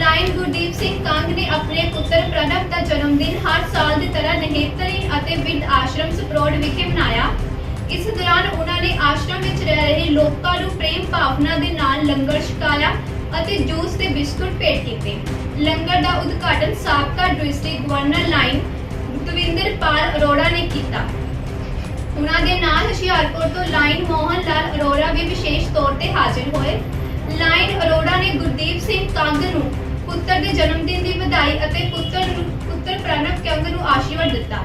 Line Gurdeep Singh Kang ਨੇ ਆਪਣੇ ਪੁੱਤਰ ਪ੍ਰਣਵ ਦਾ ਜਨਮ ਦਿਨ ਹਰ ਸਾਲ ਦੀ ਤਰ੍ਹਾਂ ਨੇਤਰਹੀਣ ਅਤੇ ਬਿਰਧ ਆਸ਼ਰਮ ਸਪਰੋਡ ਵਿਖੇ ਮਨਾਇਆ। ਇਸ ਦੌਰਾਨ ਉਹਨਾਂ ਨੇ ਆਸ਼ਰਮ ਵਿੱਚ ਰਹਿ ਰਹੇ ਲੋਕਾਂ ਨੂੰ ਪ੍ਰੇਮ ਭਾਵਨਾ ਦੇ ਨਾਲ ਲੰਗਰ ਛਕਾਇਆ ਅਤੇ ਜੂਸ ਤੇ ਬਿਸਕੁਟ ਭੇਟ ਕੀਤੇ। ਲੰਗਰ ਦਾ ਉਦਘਾਟਨ ਸਾਬਕਾ district governor lion Davinder Pal Arora ਨੇ ਕੀਤਾ। ਉਹਨਾਂ ਦੇ ਨਾਲ ਹੁਸ਼ਿਆਰਪੁਰ ਤੋਂ ਲਾਈਨ ਮੋਹਨ ਲਾਲ ਅਰੋੜਾ ਵੀ ਵਿਸ਼ੇਸ਼ ਤੌਰ ਤੇ ਹਾਜ਼ਰ ਹੋਏ। ਲਾਈਨ ਅਰੋੜਾ ਨੇ ਗੁਰਦੀਪ ਸਿੰਘ ਕੰਗ ਨੂੰ ਪੁੱਤਰ ਦੇ ਜਨਮ ਦਿਨ ਦੀ ਵਧਾਈ ਅਤੇ ਪੁੱਤਰ ਨੂੰ ਪੁੱਤਰ ਪ੍ਰਣਵ ਕੰਗ ਨੂੰ ਆਸ਼ੀਰਵਾਦ ਦਿੱਤਾ।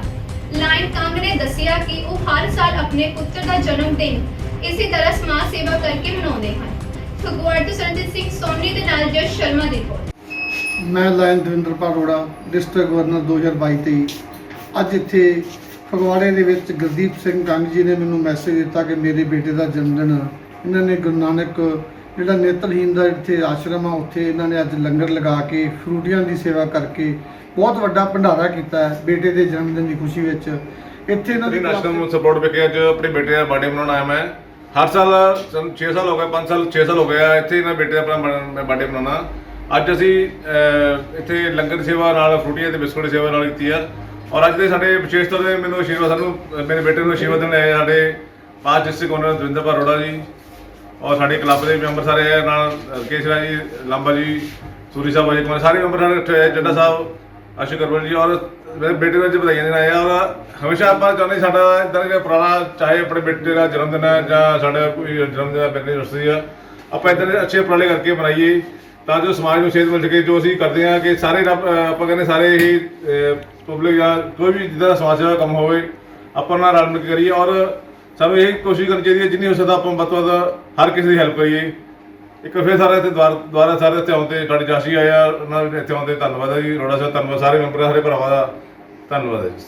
ਲਾਈਨ ਕੰਗ ਨੇ ਦੱਸਿਆ ਕਿ ਉਹ ਹਰ ਸਾਲ ਆਪਣੇ ਪੁੱਤਰ ਦਾ ਜਨਮ ਦਿਨ ਇਸੇ ਤਰ੍ਹਾਂ ਸਮਾਜ ਸੇਵਾ ਕਰਕੇ ਮਨਾਉਂਦੇ ਹਨ। ਫਗਵਾੜਾ ਤੋਂ ਸਰਜੀਤ ਸਿੰਘ ਸੋਨੀ ਦੇ ਨਾਲ ਜਸ ਸ਼ਰਮਾ ਦੀ ਰਿਪੋਰਟ। ਮੈਂ lion Davinderpal Arora, district governor 2022-23 ਅੱਜ ਇੱਥੇ ਫਗਵਾੜੇ ਦੇ ਵਿੱਚ ਗੁਰਦੀਪ ਸਿੰਘ ਕੰਗ ਜੀ ਨੇ ਮੈਨੂੰ ਮੈਸੇਜ ਦਿੱਤਾ ਕਿ ਮੇਰੇ ਬੇਟੇ ਦਾ ਜਨਮ ਦਿਨ ਇਹਨਾਂ ਨੇ ਗੁਰੂ ਨਾਨਕ ਜਿਹੜਾ ਨੇਤਰਹੀਨ ਦਾ ਇੱਥੇ ਆਸ਼ਰਮ ਆ ਉੱਥੇ ਇਹਨਾਂ ਨੇ ਅੱਜ ਲੰਗਰ ਲਗਾ ਕੇ ਫਰੂਟੀਆਂ ਦੀ ਸੇਵਾ ਕਰਕੇ ਬਹੁਤ ਵੱਡਾ ਭੰਡਾਰਾ ਕੀਤਾ ਹੈ ਬੇਟੇ ਦੇ ਜਨਮ ਦਿਨ ਦੀ ਖੁਸ਼ੀ ਵਿੱਚ। ਇੱਥੇ ਇਹਨਾਂ ਦੀ ਨੈਸ਼ਨਲ ਸਪੋਰਟ ਵਿਕੇ ਅੱਜ ਆਪਣੇ ਬੇਟੇ ਦਾ ਬਰਥਡੇ ਮਨਾਉਣ ਆਇਆ ਮੈਂ। ਹਰ ਸਾਲ ਸਾਨੂੰ 6 ਸਾਲ ਹੋ ਗਏ 5 ਸਾਲ 6 ਸਾਲ ਹੋ ਗਏ ਇੱਥੇ ਇਹਨਾਂ ਬੇਟੇ ਦਾ ਆਪਣਾ ਬਰਥਡੇ ਮਨਾਉਣਾ। ਅੱਜ ਅਸੀਂ ਇੱਥੇ ਲੰਗਰ ਸੇਵਾ ਨਾਲ ਫਰੂਟੀਆਂ ਤੇ ਬਿਸਕੁਟ ਸੇਵਾ ਨਾਲ ਕੀਤੀ ਆ। ਔਰ ਅੱਜ ਦੇ ਸਾਡੇ ਵਿਸ਼ੇਸ਼ ਤੌਰ ਤੇ ਮੈਨੂੰ ਆਸ਼ੀਰਵਾਦ ਸਾਨੂੰ ਮੇਰੇ ਬੇਟੇ ਨੂੰ ਆਸ਼ੀਰਵਾਦ ਦੇਣ ਆਏ ਸਾਡੇ ਪਾਸ ਡਿਸਟ੍ਰਿਕਟ ਓਨਰ ਦਵਿੰਦਰ ਅਰੋੜਾ ਜੀ। ਔਰ ਸਾਡੇ ਕਲੱਬ ਦੇ ਮੈਂਬਰ ਸਾਰੇ ਆ ਨਾਲ ਕੇਸਰਾ ਜੀ, ਲਾਂਬਾ ਜੀ, ਸੂਰੀ ਸਾਹਿਬ ਅਜੇ ਕੁਮਾਰ, ਸਾਰੇ ਮੈਂਬਰ ਨਾਲ ਇਕੱਠੇ ਹੋਏ ਜੱਡਾ ਸਾਹਿਬ, ਅਸ਼ੋਕ ਅਰਵਲ ਜੀ, ਔਰ ਮੇਰੇ ਬੇਟੇ ਨੂੰ ਅੱਜ ਵਧਾਈਆਂ ਦੇਣ ਆਏ ਔਰ ਹਮੇਸ਼ਾ ਆਪਾਂ ਚਾਹੁੰਦੇ ਸਾਡਾ ਇਦਾਂ ਦਾ ਪੁਰਾਣਾ ਚਾਹੇ ਆਪਣੇ ਬੇਟੇ ਦਾ ਜਨਮ ਦਿਨ ਹੈ ਜਾਂ ਸਾਡਾ ਕੋਈ ਜਨਮ ਦਿਨ ਦਾ ਬਰਥਡੇ ਆ, ਆਪਾਂ ਇਦਾਂ ਦੇ ਅੱਛੇ ਉਪਰਾਲੇ ਕਰਕੇ ਬਣਾਈਏ ਤਾਂ ਜੋ ਸਮਾਜ ਨੂੰ ਸੇਧ ਮਿਲ ਸਕੇ, ਜੋ ਅਸੀਂ ਕਰਦੇ ਹਾਂ ਕਿ ਸਾਰੇ ਆਪਾਂ ਕਹਿੰਦੇ ਸਾਰੇ ਹੀ ਪਬਲਿਕ ਜਾਂ ਕੋਈ ਵੀ ਜਿੱਦਾਂ ਦਾ ਸਮਾਜ ਸੇਵਾ ਕੰਮ ਹੋਵੇ, ਆਪਾਂ ਨਾਲ ਰਲ ਮਿਲ ਕੇ ਕਰੀਏ। ਔਰ ਸਾਨੂੰ ਇਹ ਕੋਸ਼ਿਸ਼ ਕਰਨੀ ਚਾਹੀਦੀ ਹੈ, ਜਿੰਨੀ ਹੋ ਸਕਦਾ ਆਪਾਂ ਵੱਧ ਤੋਂ ਵੱਧ ਹਰ ਕਿਸੇ ਦੀ ਹੈਲਪ ਕਰੀਏ। ਇੱਕ ਫਿਰ ਸਾਰੇ ਇੱਥੇ ਦੁਆਰ- ਦੁਆਰਾ ਸਾਰੇ ਇੱਥੇ ਆਉਂਦੇ ਤੁਹਾਡੇ ਜਾਸ਼ੀ ਆਇਆ, ਉਹਨਾਂ ਦੇ ਇੱਥੇ ਆਉਂਦੇ, ਧੰਨਵਾਦ ਹੈ ਜੀ। ਰੋੜਾ ਸਾਹਿਬ, ਧੰਨਵਾਦ ਸਾਰੇ ਮੈਂਬਰ, ਸਾਰੇ ਭਰਾਵਾਂ ਦਾ ਧੰਨਵਾਦ ਹੈ ਜੀ।